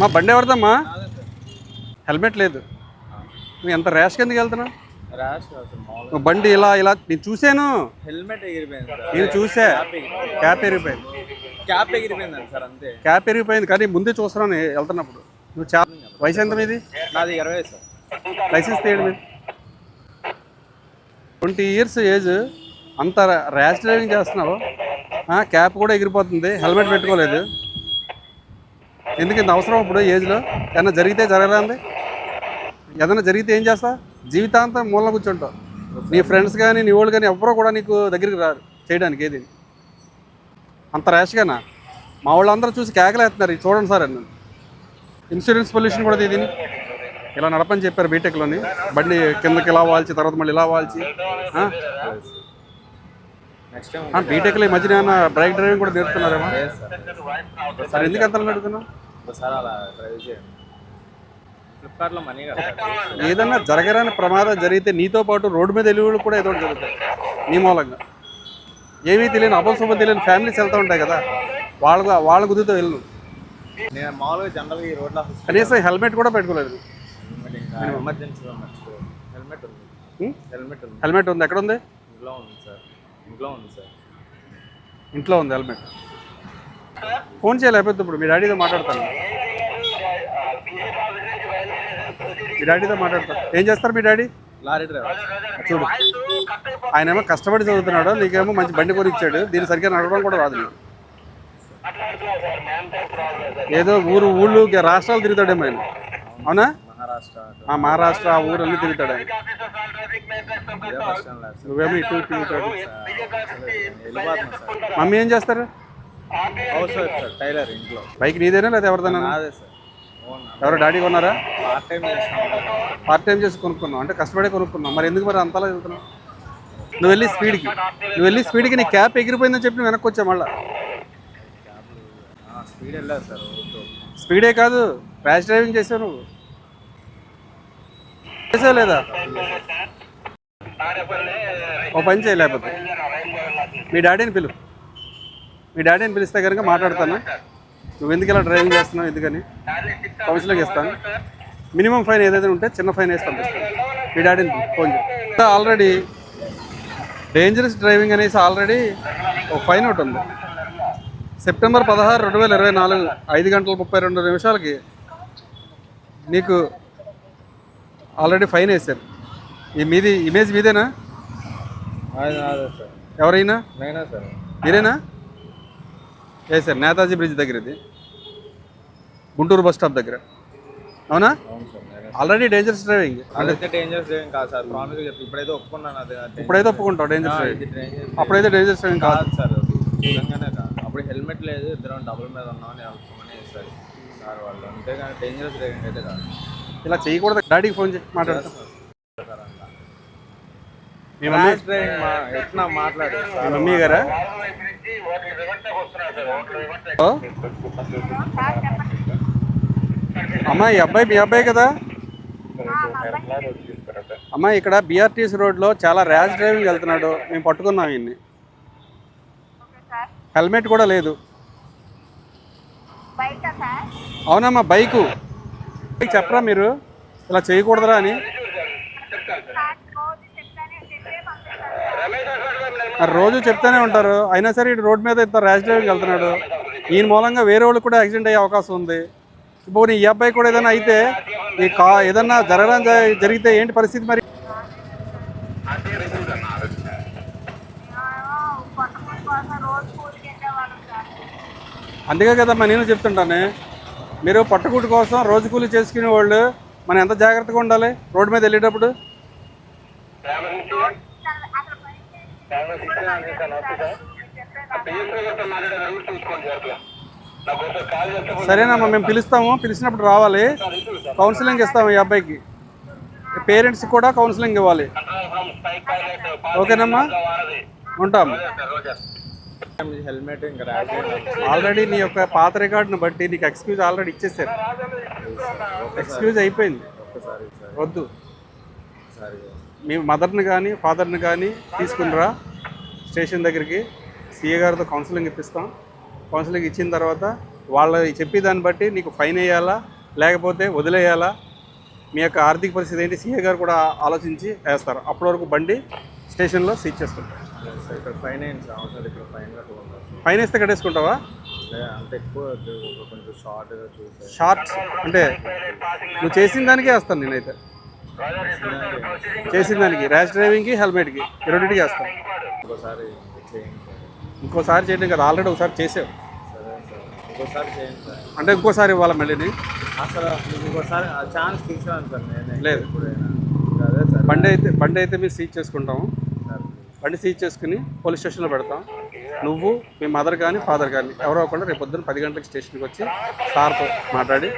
మా బండి ఎవరిదమ్మా? హెల్మెట్ లేదు. నువ్వు ఎంత ర్యాష్ కిందకి వెళ్తున్నావు? బండి ఇలా ఇలా నేను చూశాను. హెల్మెట్ ఎగిరిపోయింది నేను చూసా క్యాప్ ఎరిగిపోయింది క్యాప్ ఎగిరిపోయిందండి సార్ అంతే. క్యాప్ ఎరిగిపోయింది కానీ ముందే చూస్తున్నాను వెళ్తున్నప్పుడు. నువ్వు చా వయసు ఎంత మీది? నాది ఇరవై సార్. లైసెన్స్ తీయడం మీద ట్వంటీ ఇయర్స్ ఏజ్ అంత ర్యాష్ డ్రైవింగ్ చేస్తున్నావు. క్యాప్ కూడా ఎగిరిపోతుంది హెల్మెట్ పెట్టుకోలేదు. ఎందుకు ఇంత అవసరం ఇప్పుడు ఏజ్లో? ఏదైనా జరిగితే జరగరాంది ఏదైనా జరిగితే ఏం చేస్తా? జీవితాంతం మూలన కూర్చుంటావు. నీ ఫ్రెండ్స్ కానీ నీ వాళ్ళు కానీ ఎవరో కూడా నీకు దగ్గరికి రారు చేయడానికి ఏది. అంత ర్యాష్గానా? మా వాళ్ళందరూ చూసి కేకలేస్తున్నారు ఇది చూడండి సార్ అని. ఇన్సూరెన్స్ పొల్యూషన్ కూడా ఇది ఇలా నడపని చెప్పారు బీటెక్లోని. బండి కిందకి ఇలా వాల్చి తర్వాత మళ్ళీ ఇలా వాల్చి. బీటెక్లో ఈ మధ్యన బైక్ డ్రైవింగ్ కూడా నేర్పుతున్నారేమో? సార్. ఎందుకు అంత నడుపుతున్నావు? ఒకసారి అలా డ్రైవ్ చేయండి. ఫ్లిప్కార్ట్లో మనీ ఏదన్నా జరగరాని ప్రమాదం జరిగితే నీతో పాటు రోడ్డు మీద వెళ్ళి కూడా ఏదో జరుగుతాయి. నీ మూలంగా. ఏమీ తెలియని అపశుభం తెలియని ఫ్యామిలీస్ వెళ్తూ ఉంటాయి కదా. వాళ్ళ వాళ్ళ గుద్దుతో వెళ్ళు. నేను మామూలుగా జనరల్గా ఈ రోడ్లో కనీసం హెల్మెట్ కూడా పెట్టుకోలేదు. మర్చిపోయాను హెల్మెట్ ఉంది? హెల్మెట్ ఉంది. హెల్మెట్ ఉంది. ఎక్కడ ఉంది? ఇంట్లో ఉంది సార్. ఇంట్లో ఉంది సార్. ఇంట్లో ఉంది హెల్మెట్. ఫోన్ చేయలేకపోతే ఇప్పుడు. మీ డాడీతో మాట్లాడతాను. మీ డాడీతో మాట్లాడతాను. ఏం చేస్తారు మీ డాడీ? Lorry driver. చూడు. ఆయన ఏమో కష్టపడి చదువుతున్నాడు నీకేమో మంచి బండి కొని ఇచ్చాడు దీన్ని సరిగ్గా నడవడం కూడా రాదు నీకు. ఏదో ఊరు ఊళ్ళు రాష్ట్రాలు తిరుగుతాడేమో ఆయన. అవునా? మహారాష్ట్ర ఆ మహారాష్ట్ర ఆ ఊరు అన్ని తిరుగుతాడు ఆయన. నువ్వేమో ఇటు తిరుగుతాడు మమ్మీ ఏం చేస్తారు? హౌస్ వైఫ్ సార్ టైలర్ ఇంట్లో. బైక్ నీదేనా లేదా ఎవరిదైనా నాదే సార్. ఎవరో డాడీ కొన్నారా? పార్ట్ టైం చేస్తాను పార్ట్ టైం చేసి కొనుక్కున్నావు అంటే కష్టపడే కొనుక్కున్నావు. మరి ఎందుకు మరి అంతలా వెళ్తున్నావు? నువ్వు వెళ్ళి స్పీడ్కి నువ్వు వెళ్ళి స్పీడ్కి నీ క్యాప్ ఎగిరిపోయిందని చెప్పి నువ్వు వెనక్కి వచ్చా మళ్ళీ. స్పీడ్ వెళ్ళారు సార్. స్పీడే కాదు ర్యాష్ డ్రైవింగ్ చేసావు నువ్వు. చేసావు లేదా? ఓ పని చేయలేకపోతే మీ డాడీని పిలు. మీ డాడీని పిలిస్తే కనుక మాట్లాడతాను? నువ్వు ఎందుకు ఇలా డ్రైవింగ్ చేస్తున్నావు ఎందుకని? కౌన్సిలింగ్ ఇస్తాను మినిమం ఫైన్ ఏదైతే ఉంటే చిన్న ఫైన్ వేసి పంపిస్తాను. మీ డాడీని ఫోన్ చేయి. ఆల్రెడీ డేంజరస్ డ్రైవింగ్ అనేసి ఆల్రెడీ ఒక ఫైన్ ఒకటి ఉంది. సెప్టెంబర్ పదహారు రెండు వేల ఇరవై నాలుగు ఐదు గంటల ముప్పై రెండు నిమిషాలకి నీకు ఆల్రెడీ ఫైన్ వేశారు. ఈ మీది ఇమేజ్ మీదేనా? నాదే నాదే సార్ నేనే సార్ నేతాజీ బ్రిడ్జ్ దగ్గర ఇది గుంటూరు బస్ స్టాప్ దగ్గర. అవునా? సార్ ఆల్రెడీ డేంజరస్ డ్రైవింగ్ అదైతే డేంజర్స్ ఏం కాదు సార్ ప్రామిస్ చెప్పి. ఇప్పుడైతే ఒప్పుకున్నాను అది ఇప్పుడైతే ఒప్పుకుంటావు డేంజరస్ డ్రైవింగ్ అప్పుడైతే డేంజరస్ డ్రైవింగ్ కాదు. సార్ నిజంగానే కాదు. అప్పుడు హెల్మెట్ లేదు ఇద్దరం డబుల్ మీద ఉన్నామని అనుకోమని వేస్తారు సార్ వాళ్ళు. అంతేగాని డేంజరస్ డ్రైవింగ్ అయితే కాదు. ఇలా చేయకూడదు. డాడీకి ఫోన్ చేసి మాట్లాడతాం. సార్ అంతా మీ మమ్మీ డ్రైవింగ్ సార్ గారా? అమ్మా ఈ అబ్బాయి మీ అబ్బాయి కదా? అమ్మా ఇక్కడ బీఆర్టీసీ రోడ్లో చాలా ర్యాష్ డ్రైవింగ్ వెళ్తున్నాడు. మేము పట్టుకున్నాం ఈయన్ని. హెల్మెట్ కూడా లేదు. అవునమ్మా బైకు బైక్. చెప్పరా మీరు? ఇలా చేయకూడదురా అని సార్ రోజు చెప్తానే చెప్పే పంపిస్తాను మరి రోజు చెప్తూనే ఉంటారు. అయినా సరే ఇటు రోడ్ మీద ఇంత ర్యాష్ డ్రైవింగ్ వెళ్తున్నాడు. ఈయన మూలంగా వేరే వాళ్ళకి కూడా యాక్సిడెంట్ అయ్యే అవకాశం ఉంది. ఇప్పుడు ఈ అబ్బాయి కూడా ఏదైనా అయితే ఈ కా ఏదన్నా జరగడం జరిగితే ఏంటి పరిస్థితి మరి? అందుకే కదమ్మా నేను చెప్తుంటాను. మీరు పట్టుకుట్టు కోసం రోజు కూలి చేసుకునే వాళ్ళు మనం ఎంత జాగ్రత్తగా ఉండాలి రోడ్డు మీద వెళ్ళేటప్పుడు? సరేనమ్మా మేము పిలుస్తాము. పిలిచినప్పుడు రావాలి. కౌన్సిలింగ్ ఇస్తాము ఈ అబ్బాయికి. పేరెంట్స్ కూడా కౌన్సిలింగ్ ఇవ్వాలి. ఓకేనమ్మా? ఉంటాము హెల్మెట్ ఇంకా ఆల్రెడీ నీ యొక్క పాత రికార్డును బట్టి నీకు ఎక్స్క్యూజ్ ఆల్రెడీ ఇచ్చేసారు. ఎక్స్క్యూజ్ అయిపోయింది. ఒక్కసారి వద్దు. సరే మీ మదర్ని కానీ ఫాదర్ని కానీ తీసుకునిరా స్టేషన్ దగ్గరికి. సీఏ గారితో కౌన్సిలింగ్ ఇప్పిస్తాం. కౌన్సిలింగ్ ఇచ్చిన తర్వాత వాళ్ళు చెప్పే దాన్ని బట్టి నీకు ఫైన్ వేయాలా లేకపోతే వదిలేయాలా? మీ యొక్క ఆర్థిక పరిస్థితి ఏంటి? సీఏ గారు కూడా ఆలోచించి వేస్తారు. అప్పటి వరకు బండి స్టేషన్లో సీజ్ చేసుకుంటారు. ఫైన్ వేస్తే కట్టేసుకుంటావా? షార్ట్స్ అంటే నువ్వు చేసిన దానికే వేస్తాను నేనైతే. చేసిన దానికి ర్యాష్ డ్రైవింగ్కి హెల్మెట్కి రెండింటికి వేస్తాను ఇంకోసారి ఇంకోసారి చేయడం కదా ఆల్రెడీ ఒకసారి చేసావు సరే సార్. ఇంకోసారి చేయండి సార్. అంటే ఇంకోసారి ఇవ్వాలి మళ్ళీ అసలు ఇంకోసారి ఛాన్స్ సార్ నేనే. లేదు. బండి అయితే బండి అయితే మీరు సీజ్ చేసుకుంటాము. బండి సీజ్ చేసుకుని పోలీస్ స్టేషన్లో పెడతాం. నువ్వు మీ మదర్ కానీ ఫాదర్ కానీ ఎవరో ఒకళ్ళు రేపు పొద్దున్న పది గంటలకు స్టేషన్కి వచ్చి సార్తో మాట్లాడి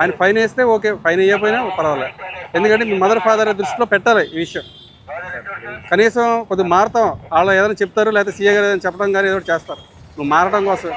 ఆయన ఫైన్ వేస్తే ఓకే ఫైన్ వేయకపోయినా పర్వాలేదు ఎందుకంటే మీ మదర్ ఫాదర్ దృష్టిలో పెట్టాలి ఈ విషయం. కనీసం కొద్దిగా మారతాం. వాళ్ళు ఏదైనా చెప్తారు లేకపోతే సీఏ గారు ఏదైనా చెప్పడం కానీ ఏదో చేస్తారు. నువ్వు మారడం కోసం.